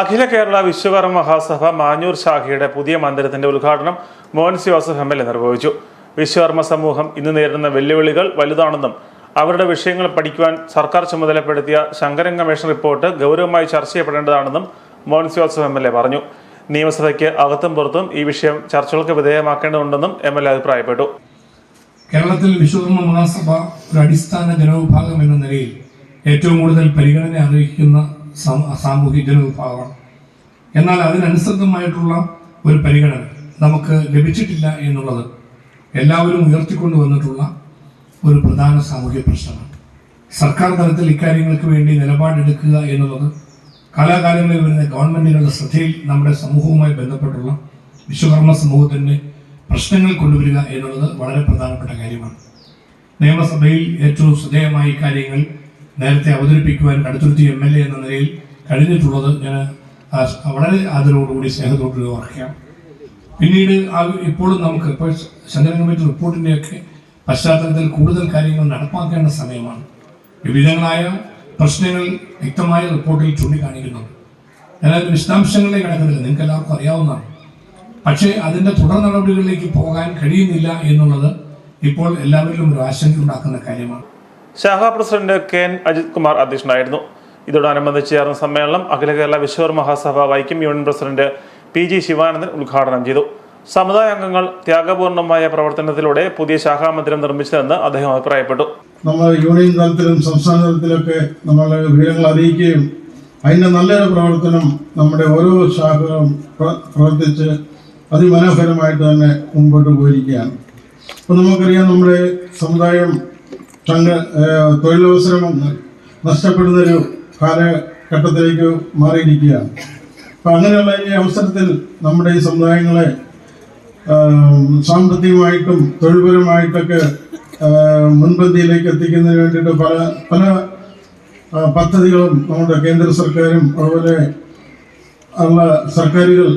അഖില കേരള വിശ്വകർമ്മ മഹാസഭ മാഞ്ഞൂർ ശാഖയുടെ പുതിയ മന്ദിരത്തിന്റെ ഉദ്ഘാടനം Monsy Joseph M L A നിർവഹിച്ചു. വിശ്വകർമ്മ സമൂഹം ഇന്ന് നേരിടുന്ന വെല്ലുവിളികൾ വലുതാണെന്നും അവരുടെ വിഷയങ്ങൾ പഠിക്കുവാൻ സർക്കാർ ചുമതലപ്പെടുത്തിയ ശങ്കരൻ കമ്മീഷൻ റിപ്പോർട്ട് ഗൗരവമായി ചർച്ച ചെയ്യപ്പെടേണ്ടതാണെന്നും Monce Joseph M L A പറഞ്ഞു. നിയമസഭയ്ക്ക് അകത്തും പുറത്തും ഈ വിഷയം ചർച്ചകൾക്ക് വിധേയമാക്കേണ്ടതുണ്ടെന്നും എം എൽ എ അഭിപ്രായപ്പെട്ടു. കേരളത്തിൽ വിശ്വകർമ്മ മഹാസഭ ഒരു അടിസ്ഥാന ജനവിഭാഗം എന്ന നിലയിൽ ഏറ്റവും കൂടുതൽ പരിഗണന അർഹിക്കുന്ന സാമൂഹിക ജനവിഭാഗമാണ് എന്നാൽ അതിനനുസൃതമായിട്ടുള്ള ഒരു പരിഗണന നമുക്ക് ലഭിച്ചിട്ടില്ല എന്നുള്ളത് എല്ലാവരും ഉയർത്തിക്കൊണ്ടു വന്നിട്ടുള്ള ഒരു പ്രധാന സാമൂഹ്യ പ്രശ്നമാണ്. സർക്കാർ തലത്തിൽ ഇക്കാര്യങ്ങൾക്ക് വേണ്ടി നിലപാടെടുക്കുക എന്നുള്ളത് കാലാകാലങ്ങളിൽ വരുന്ന ഗവൺമെന്റുകളുടെ ശ്രദ്ധയിൽ നമ്മുടെ സമൂഹവുമായി ബന്ധപ്പെട്ടുള്ള വിശ്വകർമ്മ സമൂഹത്തിന്റെ പ്രശ്നങ്ങൾ കൊണ്ടുവരിക എന്നുള്ളത് വളരെ പ്രധാനപ്പെട്ട കാര്യമാണ്. നിയമസഭയിൽ ഏറ്റവും ശ്രദ്ധേയമായ കാര്യങ്ങൾ നേരത്തെ അവതരിപ്പിക്കുവാൻ കടുത്തുരുത്തി എം എൽ എ എന്ന നിലയിൽ കഴിഞ്ഞിട്ടുള്ളത് ഞാൻ വളരെ ആദരവോടുകൂടി സ്നേഹത്തോടുകൂടി ഓർക്കുകയാണ് പിന്നീട് ആ ഇപ്പോഴും നമുക്ക് ഇപ്പോൾ ശങ്കരൻ കമ്മിറ്റി റിപ്പോർട്ടിന്റെയൊക്കെ പശ്ചാത്തലത്തിൽ കൂടുതൽ കാര്യങ്ങൾ നടപ്പാക്കേണ്ട സമയമാണ്. വിവിധങ്ങളായ പ്രശ്നങ്ങൾ വ്യക്തമായ റിപ്പോർട്ടിൽ ചൂണ്ടിക്കാണിക്കുന്നുണ്ട്. അതിന് വിശദാംശങ്ങളിലേക്ക് കിടക്കുന്നില്ല നിങ്ങൾക്ക് എല്ലാവർക്കും അറിയാവുന്നതാണ്. പക്ഷേ അതിന്റെ തുടർ നടപടികളിലേക്ക് പോകാൻ കഴിയുന്നില്ല എന്നുള്ളത് ഇപ്പോൾ എല്ലാവരിലും ഒരു ആശങ്ക ഉണ്ടാക്കുന്ന കാര്യമാണ്. ശാഖാ president K N Ajith Kumar അധ്യക്ഷനായിരുന്നു. ഇതോടനുബന്ധിച്ച് ചേർന്ന സമ്മേളനം Akhila Kerala വിശ്വർ Mahasabha Vaikom union president P G Sivanandan ഉദ്ഘാടനം ചെയ്തു. സമുദായ അംഗങ്ങൾ ത്യാഗപൂർണമായ പ്രവർത്തനത്തിലൂടെ പുതിയ ശാഖാ മന്ദിരം നിർമ്മിച്ചതെന്ന് അദ്ദേഹം അഭിപ്രായപ്പെട്ടു. നമ്മൾ യൂണിയൻ തലത്തിലും സംസ്ഥാന തലത്തിലൊക്കെ നമ്മൾ വിവരങ്ങൾ അറിയിക്കുകയും അതിന്റെ നല്ലൊരു പ്രവർത്തനം നമ്മുടെ ഓരോ ശാഖകളും പ്ര- പ്രവർത്തിച്ച് അതിമനോഹരമായിട്ട് തന്നെ മുമ്പോട്ട് പോയിരിക്കുകയാണ്. അപ്പോൾ നമുക്കറിയാം നമ്മുടെ സമുദായം സംഘ തൊഴിലവസരം നഷ്ടപ്പെടുന്നൊരു കാലഘട്ടത്തിലേക്ക് മാറിയിരിക്കുകയാണ്. അപ്പം അങ്ങനെയുള്ള ഈ അവസരത്തിൽ നമ്മുടെ ഈ സമുദായങ്ങളെ സാമ്പത്തികമായിട്ടും തൊഴിൽപരമായിട്ടൊക്കെ മുൻപന്തിയിലേക്ക് എത്തിക്കുന്നതിന് വേണ്ടിയിട്ട് പല പല പദ്ധതികളും നമ്മുടെ കേന്ദ്ര സർക്കാരും അതുപോലെ ഉള്ള സർക്കാരുകൾ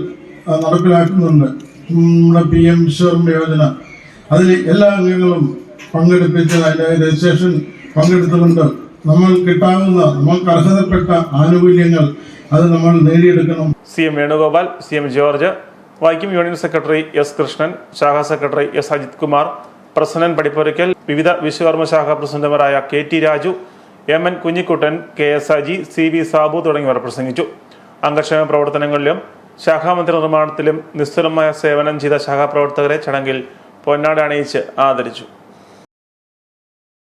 നടപ്പിലാക്കുന്നുണ്ട്. നമ്മുടെ പി എം വിശ്വകർമ്മ യോജന. അതിൽ എല്ലാ അംഗങ്ങളും പങ്കെടുപ്പിച്ച് അതിന്റെ രജിസ്ട്രേഷൻ പങ്കെടുത്തുകൊണ്ട് നമ്മൾ കിട്ടാവുന്ന നമുക്ക് അർഹതപ്പെട്ട ആനുകൂല്യങ്ങൾ അത് നമ്മൾ നേടിയെടുക്കണം. C M Venugopal C M George Vaikom union secretary S Krishnan ശാഖാ സെക്രട്ടറി എസ് അജിത് കുമാർ പ്രസന്നൻ പടിപ്പൊരിക്കൽ വിവിധ വിശ്വകർമ്മ ശാഖാ പ്രസിഡന്റുമാരായ K T Raju M N Kunjikuttan K S Aji C V Sabu തുടങ്ങിയവർ പ്രസംഗിച്ചു. അംഗക്ഷേമ പ്രവർത്തനങ്ങളിലും ശാഖാമന്ദിര നിർമ്മാണത്തിലും നിസ്തുലമായ സേവനം ചെയ്ത ശാഖാപ്രവർത്തകരെ ചടങ്ങിൽ പൊന്നാട അണിയിച്ച് ആദരിച്ചു.